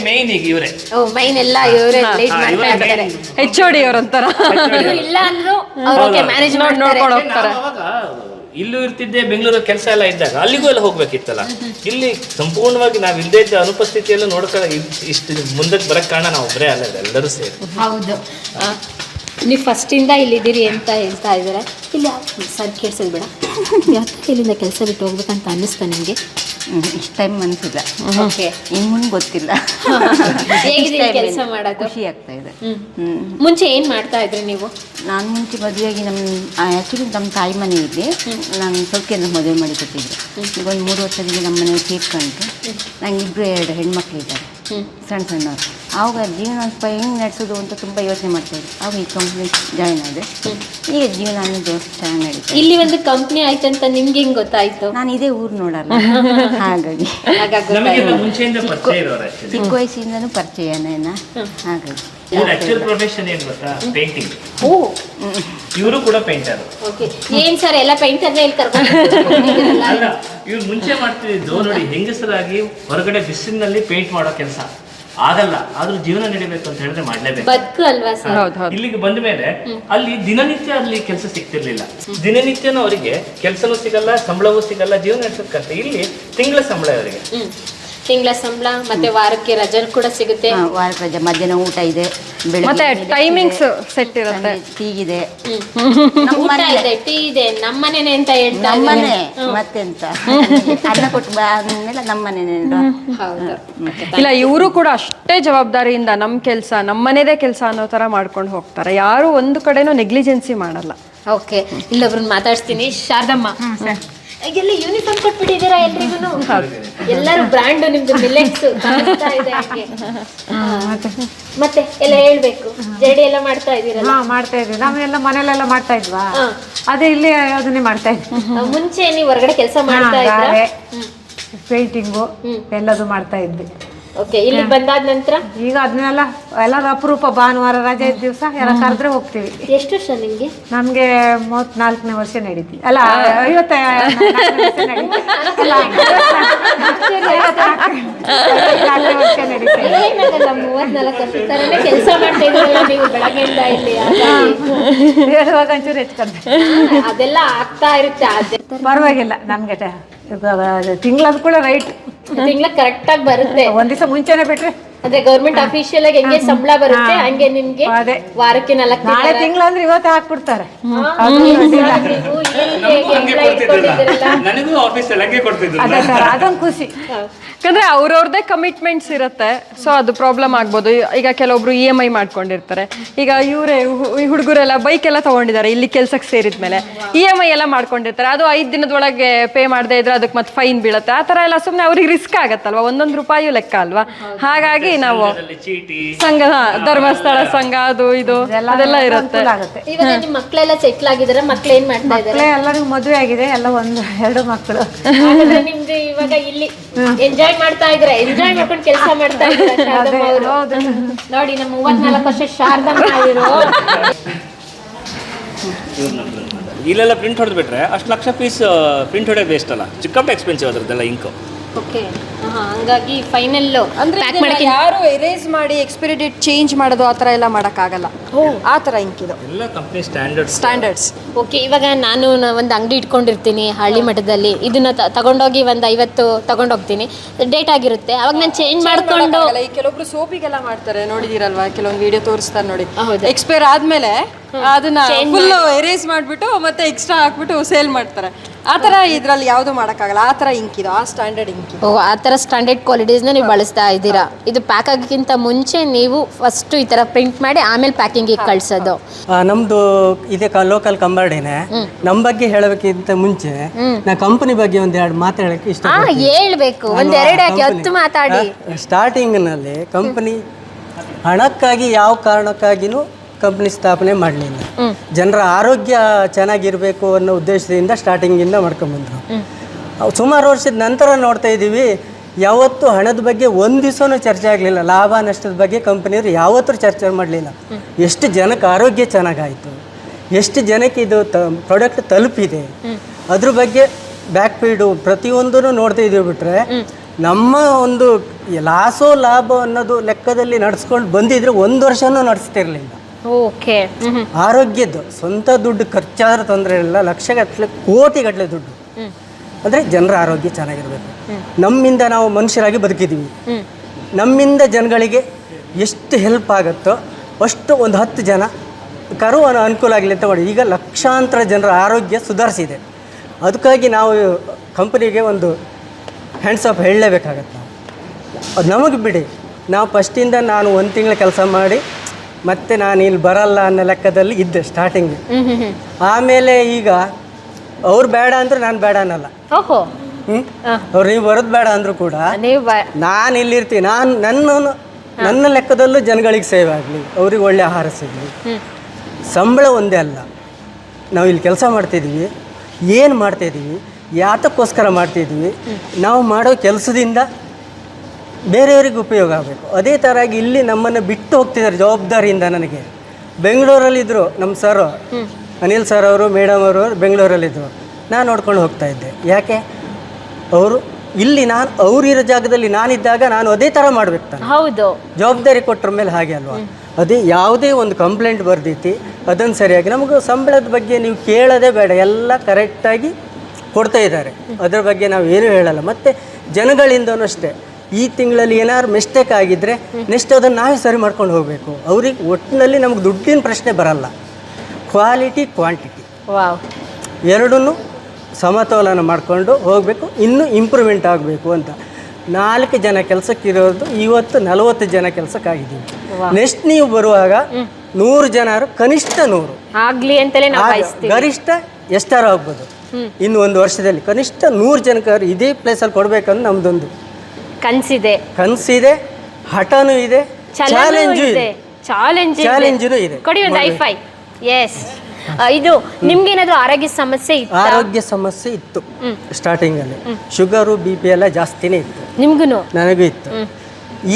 ಮೇಯ್ನ್ ಈಗ ಇವರೇ. ಓ ಮೈನ್ ಎಲ್ಲ ಇವರೇ ಲೈಟ್ ಮಾಡ್ತಾ ಇರ್ತಾರೆ. ಹೆಚ್ ಓಡಿ ಅವ್ರಂತಾರ ಇವ್ರು ಇಲ್ಲ ಅಂದ್ರು ಅವ್ರಿಗೆ ಮ್ಯಾನೇಜ್ ಮಾಡಿ ನೋಡ್ಕೊಂಡು ಹೋಗ್ತಾರೆ. ಇಲ್ಲೂ ಇರ್ತಿದ್ದೆ ಬೆಂಗಳೂರು ಕೆಲಸ ಎಲ್ಲ ಇದ್ದಾಗ ಅಲ್ಲಿಗೂ ಎಲ್ಲ ಹೋಗ್ಬೇಕಿತ್ತಲ್ಲ. ಇಲ್ಲಿ ಸಂಪೂರ್ಣವಾಗಿ ನಾವು ಇಲ್ಲದೇ ಇದ್ದ ಅನುಪಸ್ಥಿತಿಯಲ್ಲೂ ನೋಡ್ಕೊಳ್ಳೋ ಇಷ್ಟು ಮುಂದಕ್ಕೆ ಬರಕ್ ಕಾರಣ ನಾವು ಒಬ್ಬರೇ ಅಲ್ಲ ಎಲ್ಲರೂ ಸೇರಿ. ಹೌದು. ಆ, ನೀವು ಫಸ್ಟಿಂದ ಇಲ್ಲಿದ್ದೀರಿ ಅಂತ ಹೇಳ್ತಾ ಇದ್ದಾರೆ. ಇಲ್ಲಿ ಸರ್ ಕೇಳಿಸೋದು ಬೇಡ? ಯಾಕೆ ಇಲ್ಲಿಂದ ಕೆಲಸ ಬಿಟ್ಟು ಹೋಗ್ಬೇಕಂತ ಅನ್ನಿಸ್ತಾ ನಿಮಗೆ? ಇಷ್ಟ ಟೈಮ್ ಅನ್ಸಿಲ್ಲ ಓಕೆ ಇನ್ನು ಮುಂದೆ ಗೊತ್ತಿಲ್ಲ. ಹೇಗಿದೆ ಕೆಲಸ ಮಾಡೋದು? ಖುಷಿ ಆಗ್ತಾ ಇದೆ. ಮುಂಚೆ ಏನು ಮಾಡ್ತಾ ಇದ್ರಿ ನೀವು? ನಾನು ಮುಂಚೆ ಮದುವೆಯಾಗಿ ನಮ್ಮ ಆ್ಯಕ್ಚುಲಿ ನಮ್ಮ ತಾಯಿ ಮನೆ ಇದೆ ನಾನು ಸೌಖ್ಯದಿಂದ ಮದುವೆ ಮಾಡಿ ಕೊಟ್ಟಿದ್ದೆ ಈಗ ಒಂದು ಮೂರು ವರ್ಷದಿಂದ ನಮ್ಮ ಮನೆ ಸೇರ್ಕೊಂಡು ನಂಗೆ ಇಬ್ಬರು ಎರಡು ಹೆಣ್ಮಕ್ಳು ಇದ್ದಾರೆ ಸಣ್ಣ ಸಣ್ಣವ್ರು ಆವಾಗ ಜೀವನ ಸ್ವಲ್ಪ ಹೆಂಗೆ ನಡೆಸೋದು ಅಂತ ತುಂಬ ಯೋಚನೆ ಮಾಡ್ತಾಯಿದ್ದೆ ಆವಾಗ ಈ ಕಂಪ್ನಿ ಜಾಯ್ನ್ ಆದೆ. ಈಗ ಜೀವನ ಅನ್ನೋದು ಚೆನ್ನಾಗಿ ನಡೀತು ಇಲ್ಲಿ ಒಂದು ಕಂಪ್ನಿ ಅಂತ ನಿಮ್ಗೆ ಹೆಂಗ್ ಗೊತ್ತಾಯ್ತು? ನಾನು ಇದೇ ಊರು ನೋಡಲ್ಲ. ಹಾಗಾಗಿ. ಚಿಕ್ಕ ವಯಸ್ಸಿಂದನೂ ಪರಿಚಯನೇನ ಹಾಗಾಗಿ. ಇವ್ರ ಆಕ್ಚುಯಲ್ ಪ್ರೊಫೆಷನ್ ಏನ್ ಗೊತ್ತಾ? ಪೇಂಟಿಂಗ್ ಓ. ಇವರು ಕೂಡ ಪೇಂಟರ್ ಓಕೆ. ಏನ್ ಸರ್ ಎಲ್ಲ ಪೇಂಟರ್ನೇ ಇಲ್ಲಿ ಕರ್ಕೊಂಡು ಅಲ್ಲ ಇವ್ರು ಮುಂಚೆ ಮಾಡ್ತಿದ್ದು ನೋಡಿ ಹೆಂಗಸರಾಗಿ ಹೊರಗಡೆ ಬಿಸಿಲಿನಲ್ಲಿ ಪೇಂಟ್ ಮಾಡೋ ಕೆಲಸ. ಆಗಲ್ಲ ಆದ್ರೂ ಜೀವನ ನಡಿಬೇಕು ಅಂತ ಹೇಳಿದ್ರೆ ಮಾಡ್ಲೇಬೇಕು. ಬದುಕು ಅಲ್ವಾ ಸರ್ ಹೌದು ಹೌದು. ಇಲ್ಲಿಗೆ ಬಂದ ಮೇಲೆ ಅಲ್ಲಿ ದಿನನಿತ್ಯ ಅಲ್ಲಿ ಕೆಲಸ ಸಿಗ್ತಿರ್ಲಿಲ್ಲ. ದಿನನಿತ್ಯನೂ ಅವರಿಗೆ ಕೆಲಸನೂ ಸಿಗಲ್ಲ ಸಂಬಳವೂ ಸಿಗಲ್ಲ ಜೀವನ ನಡೆಸೋದ್ ಕಷ್ಟ. ಇಲ್ಲಿ ತಿಂಗಳ ಸಂಬಳ ಅವರಿಗೆ. ತಿಂಗಳ ಸಂಬಳ ಮತ್ತೆ ವಾರಕ್ಕೆ ರಜೆ ಕೂಡ ಸಿಗುತ್ತೆ. ಹಾ, ವಾರಕ್ಕೆ ರಜೆ ಮಧ್ಯಾಹ್ನ ಊಟ ಇದೆ ಬೆಳಗ್ಗೆ ಮತ್ತೆ ಟೈಮಿಂಗ್ಸ್ ಸೆಟ್ ಇರುತ್ತೆ. ಸಂಜೆ ಟೀ ಊಟ ನಮ್ಮನೆ. ಇದೆ ಟೀ ಇದೆ ನಮ್ಮನೇನೆ ಅಂತ ಹೇಳ್ತಾ ನಮ್ಮನೆ ಇದ್ದಾರೆ. ಮತ್ತೆಂತ ಅನ್ನ ಕೊಟ್ಟು ಬಂದ್ಮೇಲೆ ನಮ್ಮನೆ ಹೌದು. ಇಲ್ಲ ಇವರು ಕೂಡ ಅಷ್ಟೇ ಜವಾಬ್ದಾರಿಯಿಂದ ನಮ್ಮ ಕೆಲಸ ನಮ್ಮನೇದೇ ಕೆಲಸ ಅನ್ನೋ ಥರ ಮಾಡ್ಕೊಂಡು ಹೋಗ್ತಾರೆ. ಯಾರು ಒಂದು ಕಡೆನೂ ನೆಗ್ಲಿಜೆನ್ಸಿ ಮಾಡಲ್ಲ. ಓಕೆ ಇಲ್ಲೊಬ್ರನ್ನ ಮಾತಾಡ್ತೀನಿ ಶಾರದಮ್ಮ. ಎಲ್ಲ ಯೂನಿಫಾರ್ಮ್ ಕೊಟ್ಬಿಟ್ಟಿದ್ದೀರಾ ಎಲ್ರಿಗೂ ಎಲ್ಲರೂ ಬ್ರ್ಯಾಂಡ್ ನಿಮ್ದು ಮಿಲೆಕ್ಸ್ ಕಾಣಿಸ್ತಾ ಇದೆ ಹಾಗೆ. ಮತ್ತೆ? ಎಲ್ಲ ಹೇಳ್ಬೇಕು. ಜಡಿ ಎಲ್ಲ ಮಾಡ್ತಾ ಇದ್ದೀರಲ್ಲ? ಹಾ ಮಾಡ್ತಾ ಇದ್ವಿ ನಾವೆಲ್ಲ ಮನೇಲೆಲ್ಲ ಮಾಡ್ತಾ ಇದ್ವಾ? ಹಾ. ಅದೇ ಇಲ್ಲಿ ಅದನ್ನೇ ಮಾಡ್ತಾ ಇದ್ವಿ. ಮುಂಚೆ ನೀವು ಹೊರಗಡೆ ಕೆಲಸ ಮಾಡ್ತಾ ಇದ್ರ? ಗಾರೆ ಪೇಂಟಿಂಗು ಎಲ್ಲದು ಮಾಡ್ತಾ ಇದ್ವಿ. ಓಕೆ ಇಲ್ಲಿ ಬಂದಾದ ನಂತರ? ಈಗ ಅದನ್ನೆಲ್ಲ ಎಲ್ಲರೂ ಅಪರೂಪ ಭಾನುವಾರ ರಜೆ ಇದ್ದ ದಿವಸ ಎಲ್ಲ ಕರೆದ್ರೆ ಹೋಗ್ತೀವಿ ಎಷ್ಟು ವರ್ಷ ನಿಮ್ಗೆ ನಮ್ಗೆ ಮೂವತ್ನಾಲ್ಕನೇ ವರ್ಷ ನಡೀತಿ. ಅಲ್ಲ ಐವತ್ತ ಮೂವತ್ನಾಲ್ಕು ವರ್ಷ ತರನೇ ಕೆಲಸ ಮಾಡ್ತಾ ಇದ್ರಲ್ಲ ನೀವು ಬೆಳಗ್ಗೆಯಿಂದ ಇಲ್ಲಿ. ಹೇಳುವಾಗ ಒಂಚೂರು ಹೆಚ್ಕೊಂಡ್ರೆ ಅದೆಲ್ಲ ಆಗ್ತಾ ಇರುತ್ತೆ ಪರವಾಗಿಲ್ಲ ನಮ್ಗೆ ತಿಂಗಳದ ಕೂಡ ರೈಟ್ ತಿಂಗಳ ಕರೆಕ್ಟ್ ಆಗಿ ಬರುತ್ತೆ. ಒಂದ್ ದಿವಸ ಮುಂಚೆನೆ ಬಿಟ್ರೆ. ಅಂದ್ರೆ ಗೌರ್ಮೆಂಟ್ ಅಫಿಷಿಯಲ್ ಆಗಿ ಹೆಂಗೆ ಸಂಬಳ ಬರುತ್ತೆ ಹಂಗೆ ನಿಮ್ಗೆ ಅದೇ. ವಾರಕ್ಕೆ ನಾಲ್ಕು ನಾಳೆ ತಿಂಗಳಂದ್ರೆ ಇವತ್ತು ಹಾಕ್ಬಿಡ್ತಾರೆ. ಅದೇ ಅದೊಂದು ಖುಷಿ. ಯಾಕಂದ್ರೆ ಅವ್ರವ್ರದೇ ಕಮಿಟ್ಮೆಂಟ್ಸ್ ಇರುತ್ತೆ. ಸೊ ಅದು ಪ್ರಾಬ್ಲಮ್ ಆಗ್ಬೋದು. ಈಗ ಕೆಲವೊಬ್ರು ಇ ಎಂ ಐ ಮಾಡ್ಕೊಂಡಿರ್ತಾರೆ. ಈಗ ಇವರೇ ಹುಡುಗರೆಲ್ಲ ಬೈಕ್ ಎಲ್ಲ ತಗೊಂಡಿದ್ದಾರೆ ಇಲ್ಲಿ ಕೆಲ್ಸಕ್ಕೆ ಸೇರಿದ್ಮೇಲೆ. ಇ ಎಂ ಐ ಎಲ್ಲ ಮಾಡ್ಕೊಂಡಿರ್ತಾರೆ. ಅದು ಐದು ದಿನದೊಳಗೆ ಪೇ ಮಾಡದೆ ಇದ್ರೆ ಅದಕ್ಕೆ ಮತ್ತೆ ಫೈನ್ ಬೀಳುತ್ತೆ. ಆ ಥರ ಎಲ್ಲ ಸುಮ್ಮನೆ ಅವ್ರಿಗೆ ರಿಸ್ಕ್ ಆಗತ್ತಲ್ವಾ? ಒಂದೊಂದು ರೂಪಾಯಿ ಲೆಕ್ಕ ಅಲ್ವಾ? ಹಾಗಾಗಿ ನಾವು ಚೀಟಿ ಸಂಘ ಧರ್ಮಸ್ಥಳ ಸಂಘ ಅದು ಇದು ಅದೆಲ್ಲ ಇರುತ್ತೆ. ಮಕ್ಕಳೆಲ್ಲ ಇವಾಗ ನಿಮ್ ಸೆಟ್ಲ್ ಆಗಿದ್ದಾರೆ ಮಕ್ಳು ಏನ್ ಮಾಡ್ತಾ ಇದಾರೆ? ಮಕ್ಕಳೇ ಎಲ್ಲರಿಗೂ ಮದುವೆ ಆಗಿದೆ. ಎಲ್ಲ ಒಂದು ಎರಡು ಮಕ್ಕಳು ಹಾಗಾದ್ರೆ ನಿಮ್ದು ಇವಾಗ ಇಲ್ಲಿ ಎಂಜಾಯ್ ಮಾಡ್ತಾ ಇದ್ರೆ ಎಂಜಾಯ್ ಮಾಡ್ಕೊಂಡು ಕೆಲಸ ಮಾಡ್ತಾ ಇದ್ರೆ ಶಾರದಮ್ಮ ಅವರು. ನೋಡಿ ನಮ್ಮ ಮೂವತ್ನಾಲ್ಕು ವರ್ಷ ಶಾರದಮ್ಮ ಇವರು. ಇಲ್ಲೆಲ್ಲ ಪ್ರಿಂಟ್ ಹೊಡೆದು ಬಿಟ್ರೆ ಅಷ್ಟು ಲಕ್ಷ ಪೀಸ್ ಪ್ರಿಂಟ್ ಹೊಡೆಯೋದು ವೇಸ್ಟ್ ಅಲ್ಲ. ಚಿಕ್ಕಪ್ಪ ಎಕ್ಸ್ಪೆನ್ಸಿವ್ ಅದ್ರದ್ದೆಲ್ಲ ಇಂಕು ಓಕೆ ಹಂಗಾಗಿ ಫೈನಲ್ ಅಂದ್ರೆ ಪ್ಯಾಕ್ ಮಾಡಕ್ಕೆ ಯಾರು ಎರೇಸ್ ಮಾಡಿ ಎಕ್ಸ್ಪೈರಿ ಡೇಟ್ ಚೇಂಜ್ ಮಾಡೋದು ಆ ಥರ ಎಲ್ಲ ಮಾಡೋಕ್ಕಾಗಲ್ಲ. ಆ ಥರ ಇಂಕಿದು. ಎಲ್ಲ ಕಂಪ್ನಿ ಸ್ಟ್ಯಾಂಡರ್ಡ್ಸ್ ಸ್ಟ್ಯಾಂಡರ್ಡ್ಸ್ ಓಕೆ ಇವಾಗ ನಾನು ನ- ಒಂದು ಅಂಗಡಿ ಇಟ್ಕೊಂಡಿರ್ತೀನಿ ಹಳ್ಳಿ ಮಠದಲ್ಲಿ. ಇದನ್ನ ತ- ತಗೊಂಡೋಗಿ ಒಂದು ಐವತ್ತು ತಗೊಂಡೋಗ್ತೀನಿ. ಡೇಟ್ ಆಗಿರುತ್ತೆ. ಅವಾಗ ನಾನು ಚೇಂಜ್ ಮಾಡ್ಕೊಂಡು ಈ ಕೆಲವೊಬ್ರು ಸೋಪಿಗೆಲ್ಲ ಮಾಡ್ತಾರೆ. ನೋಡಿದಿರಲ್ವಾ? ಕೆಲವೊಂದು ವಿಡಿಯೋ ತೋರಿಸ್ತಾರೆ ನೋಡಿ. ಹೌದು. ಎಕ್ಸ್ಪೈರ್ ಆದ್ಮೇಲೆ ಅದನ್ನ ಫುಲ್ ಎರೇಸ್ ಮಾಡ್ಬಿಟ್ಟು ಮತ್ತೆ ಎಕ್ಸ್ಟ್ರಾ ಹಾಕ್ಬಿಟ್ಟು ಸೇಲ್ ಮಾಡ್ತಾರೆ. ಆ ಥರ ಇದ್ರಲ್ಲಿ ಯಾವುದು ಮಾಡೋಕ್ಕಾಗಲ್ಲ. ಆ ತರ ಇಂಕಿದು. ಇದು ಆ ಸ್ಟ್ಯಾಂಡರ್ಡ್ ಇಂಕ್ ಓ ಆ ಥರ ಸ್ಟ್ಯಾಂಡರ್ಡ್ ಕ್ವಾಲಿಟೀಸ್ನ ನೀವು ಬಳಸ್ತಾ ಇದ್ದೀರಾ. ಇದು ಪ್ಯಾಕ್ ಆಗಕ್ಕಿಂತ ಮುಂಚೆ ನೀವು ಫಸ್ಟ್ ಈ ಥರ ಪ್ರಿಂಟ್ ಮಾಡಿ ಆಮೇಲೆ ಪ್ಯಾಕಿಂಗಿಗೆ ಕಳ್ಸೋದು. ಆ, ನಮ್ದು ಇದೆ ಲೋಕಲ್ ಕಂಬರ್ಡಿನೇ ನಮ್ಮ ಬಗ್ಗೆ ಹೇಳಬೇಕಿಂತ ಮುಂಚೆ ನಾ ಕಂಪನಿ ಬಗ್ಗೆ ಒಂದ್ ಎರಡು ಮಾತು ಹೇಳಕ್ಕೆ ಇಷ್ಟ ಹಾ ಹೇಳ್ಬೇಕು. ಒಂದೆರಡು ಯಾಕೆ ಹತ್ತು ಮಾತಾಡಿ. ಸ್ಟಾರ್ಟಿಂಗ್ನಲ್ಲಿ ಕಂಪನಿ ಹಣಕ್ಕಾಗಿ ಯಾವ ಕಾರಣಕ್ಕಾಗಿನೂ ಕಂಪನಿ ಸ್ಥಾಪನೆ ಮಾಡಲಿಲ್ಲ. ಜನರ ಆರೋಗ್ಯ ಚೆನ್ನಾಗಿರಬೇಕು ಅನ್ನೋ ಉದ್ದೇಶದಿಂದ ಸ್ಟಾರ್ಟಿಂಗಿಂದ ಮಾಡ್ಕೊಂಡ್ಬಂದ್ರು ಸುಮಾರು ವರ್ಷದ ನಂತರ ನೋಡ್ತಾ ಇದ್ದೀವಿ ಯಾವತ್ತೂ ಹಣದ ಬಗ್ಗೆ ಒಂದು ದಿವಸನೂ ಚರ್ಚೆ ಆಗಲಿಲ್ಲ. ಲಾಭ ನಷ್ಟದ ಬಗ್ಗೆ ಕಂಪನಿಯವರು ಯಾವತ್ತೂ ಚರ್ಚೆ ಮಾಡಲಿಲ್ಲ. ಎಷ್ಟು ಜನಕ್ಕೆ ಆರೋಗ್ಯ ಚೆನ್ನಾಗಾಯಿತು. ಎಷ್ಟು ಜನಕ್ಕೆ ಇದು ತ ಪ್ರಾಡಕ್ಟ್ ತಲುಪಿದೆ. ಅದ್ರ ಬಗ್ಗೆ ಬ್ಯಾಕ್ ಪೀಡು ಪ್ರತಿಯೊಂದೂ ನೋಡ್ತಾ ಇದ್ದೀವಿ ಬಿಟ್ರೆ ನಮ್ಮ ಒಂದು ಲಾಸೋ ಲಾಭ ಅನ್ನೋದು ಲೆಕ್ಕದಲ್ಲಿ ನಡೆಸ್ಕೊಂಡು ಬಂದಿದ್ರೆ ಒಂದು ವರ್ಷನೂ ನಡೆಸ್ತಿರ್ಲಿಲ್ಲ. ಓಕೆ. ಆರೋಗ್ಯದ್ದು ಸ್ವಂತ ದುಡ್ಡು ಖರ್ಚಾದ್ರೂ ತೊಂದರೆ ಇಲ್ಲ ಲಕ್ಷಗಟ್ಟಲೆ ಕೋಟಿಗಟ್ಟಲೆ ದುಡ್ಡು. ಅಂದರೆ ಜನರ ಆರೋಗ್ಯ ಚೆನ್ನಾಗಿರಬೇಕು. ನಮ್ಮಿಂದ ನಾವು ಮನುಷ್ಯರಾಗಿ ಬದುಕಿದ್ದೀವಿ ನಮ್ಮಿಂದ ಜನಗಳಿಗೆ ಎಷ್ಟು ಹೆಲ್ಪ್ ಆಗುತ್ತೋ ಅಷ್ಟು ಒಂದು ಹತ್ತು ಜನ ಕರು ಅನು- ಅನುಕೂಲ ಆಗಲಿ ಅಂತ ಮಾಡಿ ಈಗ ಲಕ್ಷಾಂತರ ಜನರ ಆರೋಗ್ಯ ಸುಧಾರಿಸಿದೆ. ಅದಕ್ಕಾಗಿ ನಾವು ಕಂಪನಿಗೆ ಒಂದು ಹ್ಯಾಂಡ್ಸ್ ಆಫ್ ಹೇಳಲೇಬೇಕಾಗತ್ತೆ ಅದು ನಮಗೆ ಬಿಡಿ. ನಾವು ಫಸ್ಟಿಂದ ನಾನು ಒಂದು ತಿಂಗಳು ಕೆಲಸ ಮಾಡಿ ಮತ್ತೆ ನಾನು ಇಲ್ಲಿ ಬರಲ್ಲ ಅನ್ನೋ ಲೆಕ್ಕದಲ್ಲಿ ಇದ್ದೆ ಸ್ಟಾರ್ಟಿಂಗ್ ಆಮೇಲೆ ಈಗ ಅವ್ರು ಬೇಡ ಅಂದ್ರೆ ನಾನು ಬೇಡ ಅನ್ನಲ್ಲ. ಓಹೋ. ಅವ್ರು ನೀವು ಬರೋದು ಬೇಡ ಅಂದ್ರು ಕೂಡ ನೀವು ನಾನು ಇಲ್ಲಿರ್ತೀನಿ. ನಾನು ನನ್ನ ನನ್ನ ಲೆಕ್ಕದಲ್ಲೂ ಜನಗಳಿಗೆ ಸೇವೆ ಆಗಲಿ ಅವ್ರಿಗೆ ಒಳ್ಳೆ ಆಹಾರ ಸಿಗಲಿ. ಸಂಬಳ ಒಂದೇ ಅಲ್ಲ. ನಾವು ಇಲ್ಲಿ ಕೆಲಸ ಮಾಡ್ತಿದ್ದೀವಿ ಏನು ಮಾಡ್ತಾಯಿದ್ದೀವಿ ಯಾತಕ್ಕೋಸ್ಕರ ಮಾಡ್ತಿದ್ದೀವಿ ನಾವು ಮಾಡೋ ಕೆಲಸದಿಂದ ಬೇರೆಯವರಿಗೆ ಉಪಯೋಗ ಆಗಬೇಕು. ಅದೇ ಥರಾಗಿ ಇಲ್ಲಿ ನಮ್ಮನ್ನು ಬಿಟ್ಟು ಹೋಗ್ತಿದ್ದಾರೆ ಜವಾಬ್ದಾರಿಯಿಂದ ನನಗೆ. ಬೆಂಗಳೂರಲ್ಲಿದ್ದರು ನಮ್ಮ ಸರ್ ಅನಿಲ್ ಸರ್ ಅವರು ಮೇಡಮ್ ಅವರು ಬೆಂಗಳೂರಲ್ಲಿದ್ದರು ನಾನು ನೋಡ್ಕೊಂಡು ಹೋಗ್ತಾ ಇದ್ದೆ. ಯಾಕೆ? ಅವರು ಇಲ್ಲಿ ನಾನು ಅವರಿರೋ ಜಾಗದಲ್ಲಿ ನಾನಿದ್ದಾಗ ನಾನು ಅದೇ ಥರ ಮಾಡ್ಬೇಕು ತಾನೆ. ಹೌದು. ಜವಾಬ್ದಾರಿ ಕೊಟ್ಟರ ಮೇಲೆ ಹಾಗೆ ಅಲ್ವಾ? ಅದೇ ಯಾವುದೇ ಒಂದು ಕಂಪ್ಲೇಂಟ್ ಬರ್ದೈತಿ ಅದನ್ನು ಸರಿಯಾಗಿ ನಮಗೂ ಸಂಬಳದ ಬಗ್ಗೆ ನೀವು ಕೇಳೋದೇ ಬೇಡ. ಎಲ್ಲ ಕರೆಕ್ಟಾಗಿ ಕೊಡ್ತಾ ಇದ್ದಾರೆ. ಅದರ ಬಗ್ಗೆ ನಾವು ಏನೂ ಹೇಳಲ್ಲ. ಮತ್ತು ಜನಗಳಿಂದನೂ ಅಷ್ಟೇ ಈ ತಿಂಗಳಲ್ಲಿ ಏನಾದ್ರು ಮಿಸ್ಟೇಕ್ ಆಗಿದ್ದರೆ ನೆಕ್ಸ್ಟ್ ಅದನ್ನು ನಾವೇ ಸರಿ ಮಾಡ್ಕೊಂಡು ಹೋಗಬೇಕು. ಅವ್ರಿಗೆ ಒಟ್ಟಿನಲ್ಲಿ ನಮ್ಗೆ ದುಡ್ಡಿನ ಪ್ರಶ್ನೆ ಬರಲ್ಲ. Quality quantity wow. ಎರಡನ್ನೂ ಸಮತೋಲನ ಮಾಡಿಕೊಂಡು ಹೋಗಬೇಕು ಇನ್ನೂ ಇಂಪ್ರೂವ್ಮೆಂಟ್ ಆಗಬೇಕು ಅಂತ. ನಾಲ್ಕು ಜನ ಕೆಲಸಕ್ಕಿರೋದು ಇವತ್ತು ನಲವತ್ತು ಜನ ಕೆಲಸಕ್ಕಾಗಿದ್ದೀವಿ. ನೆಕ್ಸ್ಟ್ ನೀವು ಬರುವಾಗ ನೂರು ಜನರು ಕನಿಷ್ಠ ನೂರು. ಆಗಲಿ ಅಂತಲೇ ಗರಿಷ್ಠ ಎಷ್ಟಾರು ಆಗ್ಬೋದು. ಇನ್ನು ಒಂದು ವರ್ಷದಲ್ಲಿ ಕನಿಷ್ಠ ನೂರು ಜನಕ್ಕೆ ಇದೇ ಪ್ಲೇಸಲ್ಲಿ ಕೊಡಬೇಕಂದ್ರೆ ನಮ್ದೊಂದು ಕನ್ಸಿದೆ. ಕನಸಿದೆ ಹಠನೂ ಇದೆ ಚಾಲೆಂಜು ಇದೆ. ಚಾಲೆಂಜ್ ಚಾಲೆಂಜೂ ಇದೆ. ಕೊಡಿ ಒಂದು ಐಫೈ ಎಸ್ ಇದು ನಿಮ್ಗೇನಾದ್ರೂ ಆರೋಗ್ಯ ಸಮಸ್ಯೆ ಇತ್ತು? ಆರೋಗ್ಯ ಸಮಸ್ಯೆ ಇತ್ತು ಸ್ಟಾರ್ಟಿಂಗ್ ಅಲ್ಲಿ. ಶುಗರು ಬಿ ಪಿ ಎಲ್ಲ ಜಾಸ್ತಿನೇ ಇತ್ತು. ನಿಮ್ಗುನು? ನನಗೂ ಇತ್ತು.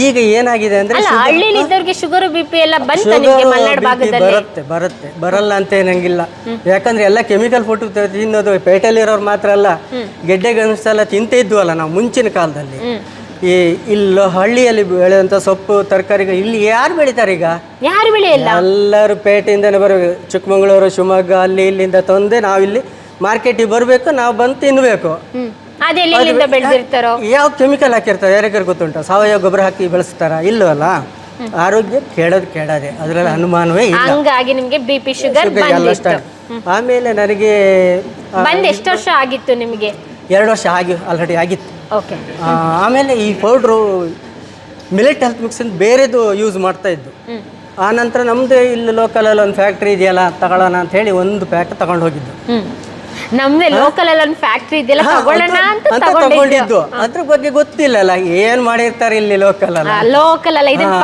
ಈಗ ಏನಾಗಿದೆ ಅಂದ್ರೆ ಅಲ್ಲ ಹಳ್ಳಿಲಿ ಇದ್ದವ್ರಿಗೆ ಶುಗರ್ ಬಿ ಪಿ ಎಲ್ಲ ಬಂತ ನಿಮ್ಗೆ ಮಲೆನಾಡು ಭಾಗದಲ್ಲಿ? ಬರುತ್ತೆ ಬರುತ್ತೆ. ಬರಲ್ಲ ಅಂತ ಏನಂಗಿಲ್ಲ. ಯಾಕಂದ್ರೆ ಎಲ್ಲ ಕೆಮಿಕಲ್ ಫುಡ್ ತಿನ್ನೋದು ಪೇಟೆಲಿರೋರು ಮಾತ್ರ ಅಲ್ಲ. ಗೆಡ್ಡೆ ಗಣಸೆಲ್ಲ ತಿಂತ ಇದ್ವಲ್ಲ ನಾವು ಮುಂಚಿನ ಕಾಲದಲ್ಲಿ. ಈ ಇಲ್ಲಿ ಹಳ್ಳಿಯಲ್ಲಿ ಬೆಳೆದಂಥ ಸೊಪ್ಪು ತರಕಾರಿಗಳು ಇಲ್ಲಿ ಯಾರು ಬೆಳಿತಾರೆ ಈಗ? ಯಾರು ಬೆಳೆಯಲ್ಲ? ಎಲ್ಲರೂ ಪೇಟೆಯಿಂದನೇ ಬರಬೇಕು. ಚಿಕ್ಕಮಗಳೂರು ಶಿವಮೊಗ್ಗ ಅಲ್ಲಿ ಇಲ್ಲಿಂದ ತಂದೆ ನಾವಿಲ್ಲಿ ಮಾರ್ಕೆಟಿಗೆ ಬರಬೇಕು ನಾವು ಬಂದು ತಿನ್ಬೇಕು. ಯಾವ ಕೆಮಿಕಲ್ ಹಾಕಿರ್ತಾರೆ? ಯಾರಿಗಾರು ಗೊತ್ತುಂಟ? ಸಾವಯವ ಗೊಬ್ಬರ ಹಾಕಿ ಬೆಳೆಸ್ತಾರ? ಇಲ್ಲವಲ್ಲ ಆರೋಗ್ಯ ಕೇಳೋದು ಕೇಳದೆ ಅದರಲ್ಲಿ ಅನುಮಾನವೇ ಇಲ್ಲ. ಹಂಗಾಗಿ ನಿಮಗೆ ಬಿ ಪಿ ಶುಗರ್ ಶುಗರ್ ಎಲ್ಲ ಸ್ಟಾರ್ಟ್ ಆಮೇಲೆ ನನಗೆ ಎಷ್ಟು ವರ್ಷ ಆಗಿತ್ತು ನಿಮಗೆ? ಎರಡು ವರ್ಷ ಆಗಿ ಆಲ್ರೆಡಿ ಆಗಿತ್ತು. ಓಕೆ ಆ, ಆಮೇಲೆ ಈ ಪೌಡ್ರು ಮಿಲೆಟ್ ಹೆಲ್ತ್ ಮಿಕ್ಸ್ ಅಂತ ಬೇರೆದು ಯೂಸ್ ಮಾಡ್ತಾ ಇದ್ದು. ಆ ನಂತರ ನಮ್ಮದೇ ಇಲ್ಲಿ ಲೋಕಲಲ್ಲಿ ಒಂದು ಫ್ಯಾಕ್ಟ್ರಿ ಇದೆಯಲ್ಲ ತಗೊಳ್ಳೋಣ ಅಂತ ಹೇಳಿ ಒಂದು ಪ್ಯಾಕ್ ತಗೊಂಡು ಹೋಗಿದ್ದು. ಹ್ಮ್. ನಮ್ದೇ ಲೋಕಲ್ ಅಲ್ಲಿ ಒಂದು ಫ್ಯಾಕ್ಟ್ರಿ ಇದೆಯಲ್ಲ ಹಾ, ತಗೊಳ್ಳೋಣ ಅಂತ ಅಂತ ತಗೊಂಡಿದ್ದು. ತಗೊಂಡಿದ್ದು. ಅದ್ರ ಬಗ್ಗೆ ಗೊತ್ತಿಲ್ಲಲ್ಲ ಏನ್ ಮಾಡಿರ್ತಾರೆ ಇಲ್ಲಿ ಲೋಕಲ್ ಅಲ್ಲ? ಲೋಕಲ್ ಅಲ್ಲ ಇದನ್ನ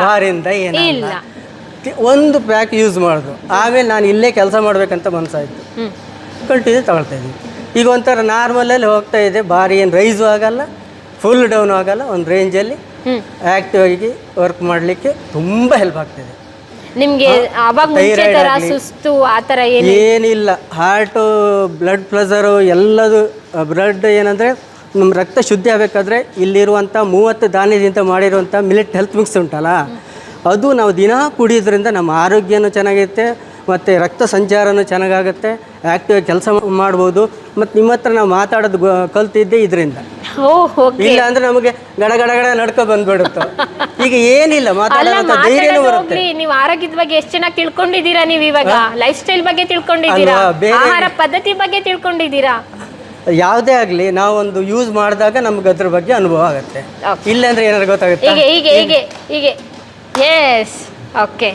ಫಾರಿಂದ ಇಲ್ಲ ಏನಲ್ಲ. ತಿ- ಒಂದು ಪ್ಯಾಕ್ ಯೂಸ್ ಮಾಡೋದು. ಆಮೇಲೆ ನಾನು ಇಲ್ಲೇ ಕೆಲಸ ಮಾಡ್ಬೇಕಂತ ಮನಸ್ಸಾಯ್ತು ಕಂಟಿನ್ಯೂ ತಗೊಳ್ತಾ ಇದ್ವಿ ಈಗ ಒಂಥರ ನಾರ್ಮಲಲ್ಲಿ ಹೋಗ್ತಾ ಇದೆ. ಭಾರಿ ಏನು ರೈಸು ಆಗಲ್ಲ ಫುಲ್ ಡೌನ್ ಆಗಲ್ಲ ಒಂದು ರೇಂಜಲ್ಲಿ ಆ್ಯಕ್ಟಿವ್ ಆಗಿ ವರ್ಕ್ ಮಾಡಲಿಕ್ಕೆ ತುಂಬ ಹೆಲ್ಪ್ ಆಗ್ತಿದೆ ನಿಮಗೆ ಅವಾಗ ಸುಸ್ತು ಆತರ ಏನು ಏನಿಲ್ಲ. ಹಾರ್ಟು ಬ್ಲಡ್ ಪ್ರೆಷರು ಎಲ್ಲದು ಬ್ಲಡ್ ಏನಂದರೆ ನಮ್ಮ ರಕ್ತ ಶುದ್ಧಿ ಆಗಬೇಕಾದ್ರೆ ಇಲ್ಲಿರುವಂಥ ಮೂವತ್ತು ಧಾನ್ಯದಿಂದ ಮಾಡಿರುವಂಥ ಮಿಲಿಟ್ ಹೆಲ್ತ್ ಮಿಕ್ಸ್ ಉಂಟಲ್ಲ ಅದು ನಾವು ದಿನ ಕುಡಿಯೋದ್ರಿಂದ ನಮ್ಮ ಆರೋಗ್ಯನೂ ಚೆನ್ನಾಗಿರುತ್ತೆ ಮತ್ತು ರಕ್ತ ಸಂಚಾರನೂ ಚೆನ್ನಾಗಾಗುತ್ತೆ. ಆ್ಯಕ್ಟಿವ್ ಕೆಲಸ ಮಾಡ್ಬೋದು. ಮತ್ತು ನಿಮ್ಮ ಹತ್ರ ನಾವು ಮಾತಾಡೋದು ಕಲ್ತಿದ್ದೆ ಇದರಿಂದ. ಇಲ್ಲ ಅಂದ್ರೆ ನಮಗೆ ಗಡ ಗಡ ಗಡ ನಡ್ಕೊ ಬಂದ್ಬಿಡುತ್ತೆ. ಈಗ ಏನಿಲ್ಲ ಮಾತಾಡೋದು ಬರುತ್ತೆ. ನೀವು ಆರೋಗ್ಯದ ಬಗ್ಗೆ ಎಷ್ಟು ಚೆನ್ನಾಗಿ ತಿಳ್ಕೊಂಡಿದ್ದೀರಾ ನೀವು ಇವಾಗ? ಲೈಫ್ ಸ್ಟೈಲ್ ಬಗ್ಗೆ ತಿಳ್ಕೊಂಡಿದ್ದೀರಾ? ಆಹಾರ ಪದ್ಧತಿ ಬಗ್ಗೆ ತಿಳ್ಕೊಂಡಿದ್ದೀರಾ? ಯಾವುದೇ ಆಗಲಿ ನಾವೊಂದು ಯೂಸ್ ಮಾಡಿದಾಗ ನಮ್ಗೆ ಅದ್ರ ಬಗ್ಗೆ ಅನುಭವ ಆಗುತ್ತೆ. ಇಲ್ಲಾಂದ್ರೆ ಏನಾದ್ರು ಗೊತ್ತಾಗುತ್ತೆ? ಹೀಗೆ ಹೀಗೆ ಹೀಗೆ ಹೀಗೆ ಎಸ್ ಓಕೆ